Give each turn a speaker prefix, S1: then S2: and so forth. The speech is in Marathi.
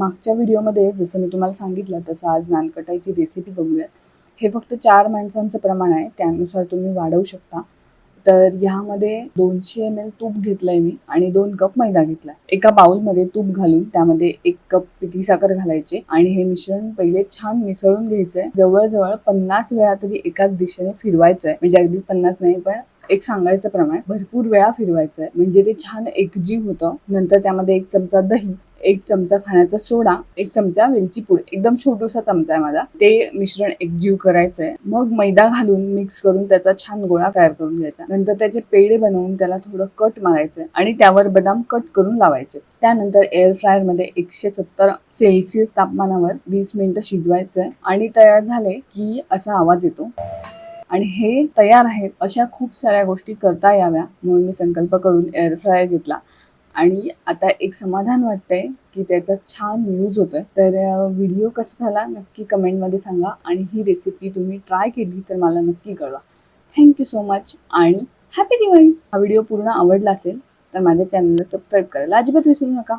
S1: मागच्या व्हिडिओमध्ये जसं मी तुम्हाला सांगितलं तसं आज नानकटाईची रेसिपी बघूयात. हे फक्त चार माणसांचं प्रमाण आहे त्यानुसार तुम्ही वाढवू शकता. तर ह्यामध्ये दोनशे एम एल तूप घेतलंय मी आणि दोन कप मैदा घेतला एका बाउलमध्ये तूप घालून त्यामध्ये एक कप पिठी साखर घालायचे आणि हे मिश्रण पहिले छान मिसळून घ्यायचंय. जवळजवळ पन्नास वेळा तरी एकाच दिशेने फिरवायचंय. म्हणजे अगदी पन्नास नाही पण एक सांगायचं प्रमाण भरपूर वेळा फिरवायचं आहे म्हणजे ते छान एकजीव होतं. नंतर त्यामध्ये एक चमचा दही एक चमचा खाण्याचा सोडा एक चमचा वेलची पूड. एकदम छोटूसा चमचा आहे माझा. ते मिश्रण एकजीव करायचंय. मग मैदा घालून मिक्स करून त्याचा छान गोळा तयार करून घ्यायचा. नंतर त्याचे पेढे बनवून त्याला थोडं कट मारायचं आणि त्यावर बदाम कट करून लावायचे. त्यानंतर एअर फ्रायरमध्ये एकशे सत्तर सेल्सिअस तापमानावर वीस मिनिटं शिजवायचंय आणि तयार झाले की असा आवाज येतो. आणि हे तयार आहेत अशा खूप साऱ्या गोष्टी करता याव्या म्हणून मी संकल्प करून एअर फ्रायर घेतला. आणि आता एक समाधान वाटतंय की त्याचा छान यूज होतोय. तर व्हिडिओ कसा झाला नक्की कमेंटमध्ये सांगा आणि ही रेसिपी तुम्ही ट्राय केली तर मला नक्की कळवा. थँक्यू सो मच आणि हॅपी दिवाळी. हा व्हिडिओ पूर्ण आवडला असेल तर माझ्या चॅनलला सबस्क्राईब करायला अजिबात विसरू नका.